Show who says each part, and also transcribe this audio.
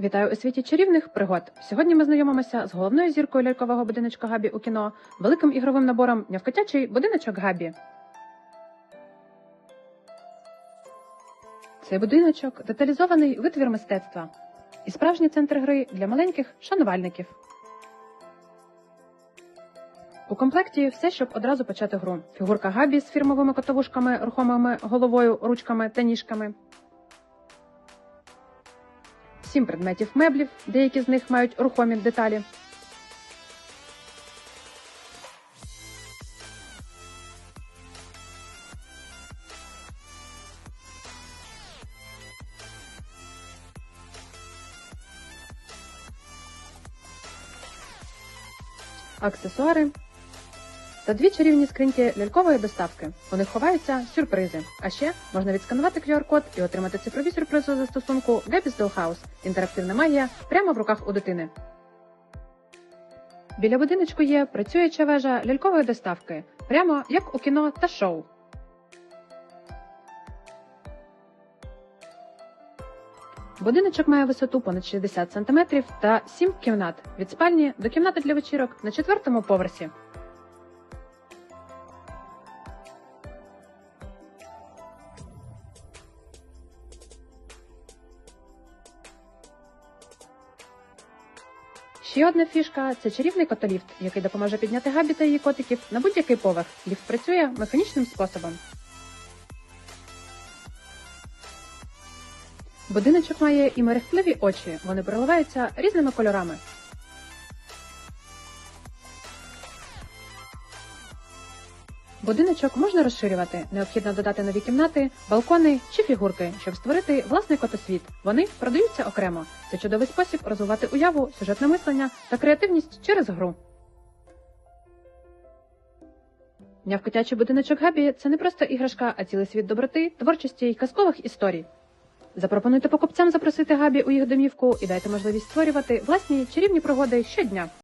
Speaker 1: Вітаю у світі чарівних пригод. Сьогодні ми знайомимося з головною зіркою лялькового будиночка Габі у кіно, великим ігровим набором нявкотячий будиночок Габі. Цей будиночок деталізований витвір мистецтва і справжній центр гри для маленьких шанувальників. У комплекті все, щоб одразу почати гру. Фігурка Габі з фірмовими котовушками, рухомими головою, ручками та ніжками. Сім предметів меблів, деякі з них мають рухомі деталі. Аксесуари та дві чарівні скриньки лялькової доставки. У них ховаються сюрпризи. А ще можна відсканувати QR-код і отримати цифрові сюрпризи у застосунку Gabby's Dollhouse. Інтерактивна магія прямо в руках у дитини. Біля будиночку є працююча вежа лялькової доставки, прямо як у кіно та шоу. Будиночок має висоту понад 60 см та 7 кімнат від спальні до кімнати для вечірок на четвертому поверсі. Ще одна фішка це чарівний котоліфт, який допоможе підняти габі та її котиків на будь-який поверх. Ліфт працює механічним способом. Будиночок має і мерехтливі очі, вони переливаються різними кольорами. Будиночок можна розширювати. Необхідно додати нові кімнати, балкони чи фігурки, щоб створити власний котосвіт. Вони продаються окремо. Це чудовий спосіб розвивати уяву, сюжетне мислення та креативність через гру. Нявкотячий будиночок Габі це не просто іграшка, а цілий світ доброти, творчості й казкових історій. Запропонуйте покупцям запросити Габі у їх домівку і дайте можливість створювати власні чарівні пригоди щодня.